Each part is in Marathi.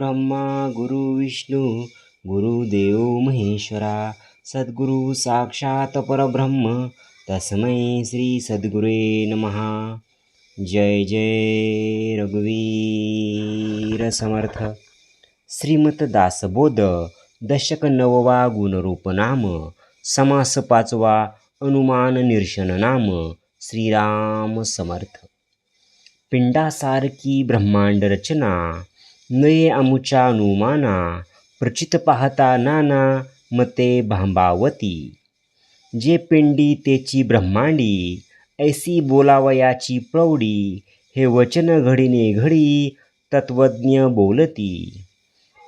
ब्रह्मा गुरु विष्णू गुरुदेव महेश्वरा सद्गुरु साक्षात परब्रह्म तस्मै श्री सद्गुरे नमहा जय जय रघुवीर समर्थ। श्रीमत दासबोध दशक नववा गुणरूप नाम समास पाचवा अनुमान निर्शन नाम श्रीराम समर्थ। पिंडासारखी ब्रह्मांड रचना नये अमुच्या प्रचित पाहता नाना मते भांबावती. जे पिंडी तेची ब्रह्मांडी ऐसी बोलावयाची प्रौढी हे वचन घडीने घडी तत्वज्ञ बोलती.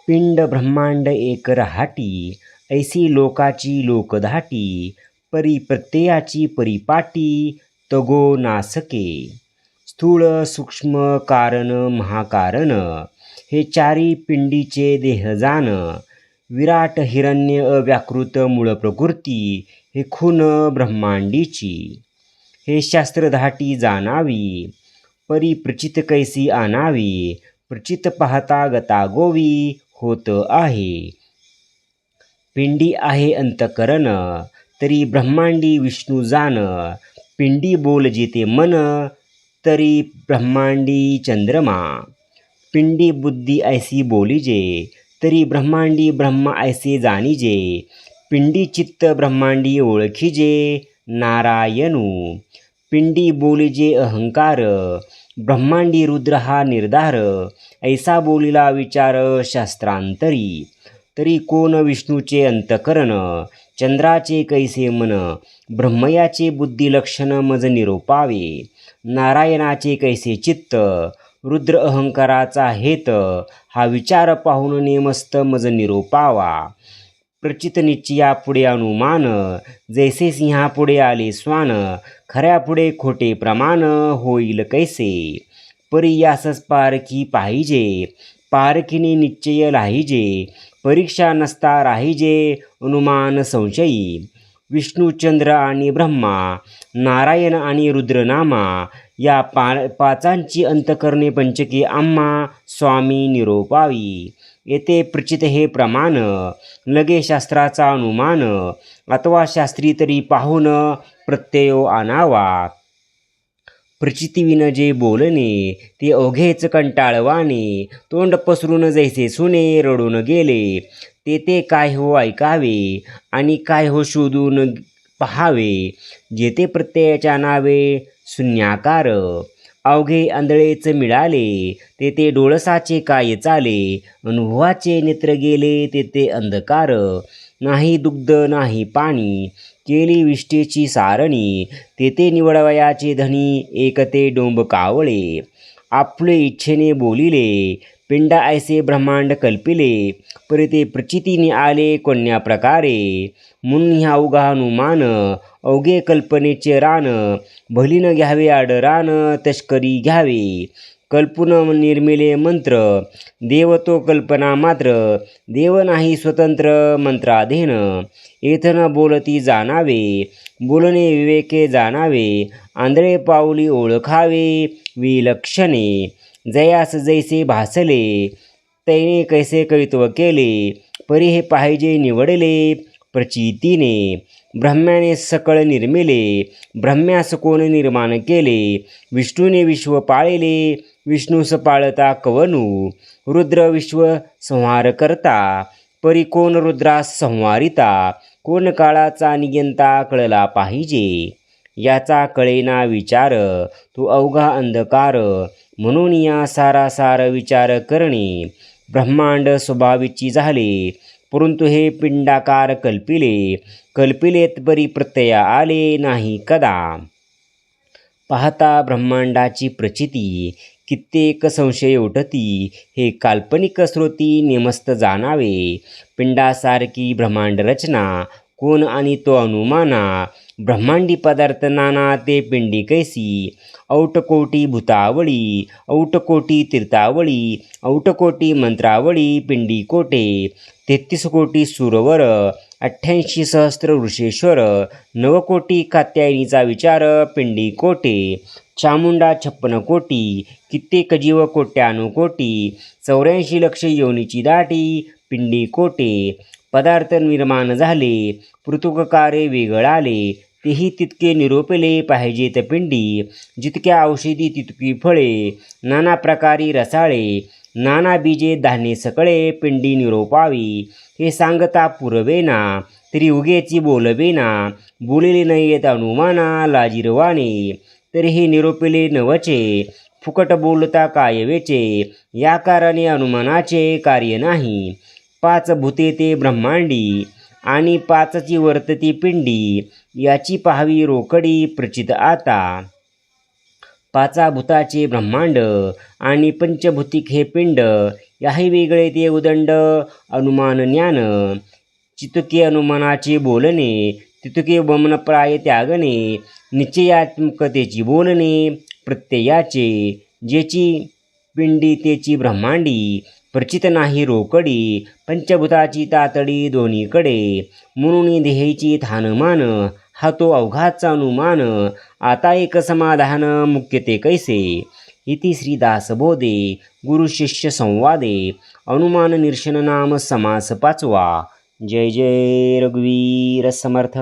पिंड ब्रह्मांड एक रहाटी ऐसी लोकाची लोकधाटी परी प्रत्ययाची परिपाटी तगो नासके. स्थूळ सूक्ष्म कारण महाकारण हे चारी पिंडीचे देहजान विराट हिरण्य अव्याकृत मूळ प्रकृती हे खून ब्रह्मांडीची. हे शास्त्रधाटी जाणावी परिप्रचित कैसी आणावी प्रचित पाहता गता गोवी होत आहे. पिंडी आहे अंतकरण तरी ब्रह्मांडी विष्णू जान पिंडी बोल जिते मन तरी ब्रह्मांडी चंद्रमा. पिंडी बुद्धी ऐसी बोलीजे तरी ब्रह्मांडी ब्रह्म ऐसे जाणीजे पिंडी चित्त ब्रह्मांडी ओळखीजे नारायणू. पिंडी बोलीजे अहंकार ब्रह्मांडी रुद्र हा निर्धार. ऐसा बोलीला विचार शास्त्रांतरी. तरी कोण विष्णूचे अंतकरण चंद्राचे कैसे मन ब्रह्मयाचे बुद्धिलक्षण मज निरोपावे. नारायणाचे कैसे चित्त रुद्र अहंकाराचा हेत हा विचार पाहून नेमस्त मज निरोपावा. प्रचित निश्चया पुढे अनुमान जैसे सिंहापुढे आले स्वान खऱ्यापुढे खोटे प्रमाण होईल कैसे? परी यासच पारखी पाहिजे पारखीने निश्चय लाहिजे परीक्षा नसता राहिजे अनुमान संशयी. विष्णूचंद्र आणि ब्रह्मा नारायण आणि रुद्रनामा या पा पाचांची अंतकरणे पंचकी आम्हा स्वामी निरोपावी. येथे प्रचित हे प्रमाण लगे शास्त्राचा अनुमान अथवा शास्त्री तरी पाहून प्रत्ययो आणावा. प्रचितीविन जे बोलणे ते अवघेच कंटाळवाने तोंड पसरून जैसे सुने रडून गेले. ते ते काय हो ऐकावे आणि काय हो शोधून पहावे जेथे प्रत्ययाच्या नावे शून्याकार. अवघे आंधळेच मिळाले तेथे डोळसाचे काय चाले. अनुभवाचे नेत्र गेले तेथे अंधकार. नाही दुग्ध नाही पाणी केली विष्टेची सारणी तेथे निवडवयाचे धनी एकते डोंब कावळे आपले इच्छेने बोलिले पिंडा ऐसे ब्रह्मांड कल्पिले परिते प्रचितीने आले कोण्या प्रकारे। म्हणून ह्या अवघा हनुमान अवघे कल्पनेचे रान भलीन घ्यावे आडरान तस्करी घ्यावे। कल्पुन निर्मिले मंत्र देव तो कल्पना मात्र देव नाही स्वतंत्र मंत्राधीन। येथन बोलती जाणावे बोलणे विवेके जाणावे आंधळे पाऊली ओळखावे विलक्षणे। जयास जैसे भासले तैने कैसे कवित्व केले परी हे पाहिजे निवडले प्रचितीने ब्रह्म्याने सकळ निर्मिले ब्रह्म्यास कोण निर्माण केले विष्णूने विश्व पाळले विष्णूस पाळता कवनू रुद्र विश्व संहार करता परी कोण रुद्रास संहारिता कोण काळाचा नियंता कळला पाहिजे याचा कळेना विचार तू अवघा अंधकार म्हणून या सारासार विचार करणे ब्रह्मांड स्वभावीची झाले. परंतु हे पिंडाकार कल्पिले कल्पिलेत बरी प्रत्यय आले नाही कदा. पाहता ब्रह्मांडाची प्रचिती कित्येक संशय उठती हे काल्पनिक स्रोती नेमस्त जाणावे. पिंडासारखी ब्रह्मांड रचना कोण आणि तो अनुमाना ब्रह्मांडी पदार्थ नाना ते पिंडी कैसी औटकोटी भूतावळी औटकोटी तीर्थावळी औटकोटी मंत्रावळी पिंडी कोटे तेहतीस कोटी सुरवर अठ्ठ्याऐंशी सहस्त्र ऋषेश्वर नवकोटी कात्यायनीचा विचार पिंडी कोटे चामुंडा छप्पन कोटी कित्येक जीव कोट्यानुकोटी चौऱ्याऐंशी लक्ष योनीची दाटी पिंडी कोटे पदार्थ निर्माण झाले पृथुककारे वेगळाले तेही तितके निरोपले पाहिजेत पिंडी जितक्या औषधी तितकी फळे नाना प्रकारी रसाळे नाना बीजे धान्ये सकळे पिंडी निरोपावी हे सांगता पुरवेना तरी उगेची बोलवेना बोलिले नयेत अनुमाना लाजिरवाणे तरी हे निरोपले नवचे फुकट बोलता काय वेचे या कारणे अनुमानाचे कार्य नाही. पाच भूते ते ब्रह्मांडी आणि पाचची वर्तती पिंडी याची पाहावी रोकडी प्रचित आता. पाचा भूताचे ब्रह्मांड आणि पंचभूतिक हे पिंड याही वेगळे ते उदंड अनुमान ज्ञान. चितके अनुमानाचे बोलणे तितुके वमनप्राय त्यागणे निश्चयात्मकतेची बोलणे प्रत्ययाचे जेची पिंडी तेची ब्रह्मांडी प्रचित नाही रोकडी पंचभूताची तातडी दोन्हीकडे. म्हणून देहेची थानमान हा तो अवघाचा अनुमान. आता एक समाधान मुख्य ते कैसे? इति श्रीदासबोधे गुरुशिष्य संवादे. अनुमान निरशन नाम समास पाचवा. जय जय रघुवीर समर्थ.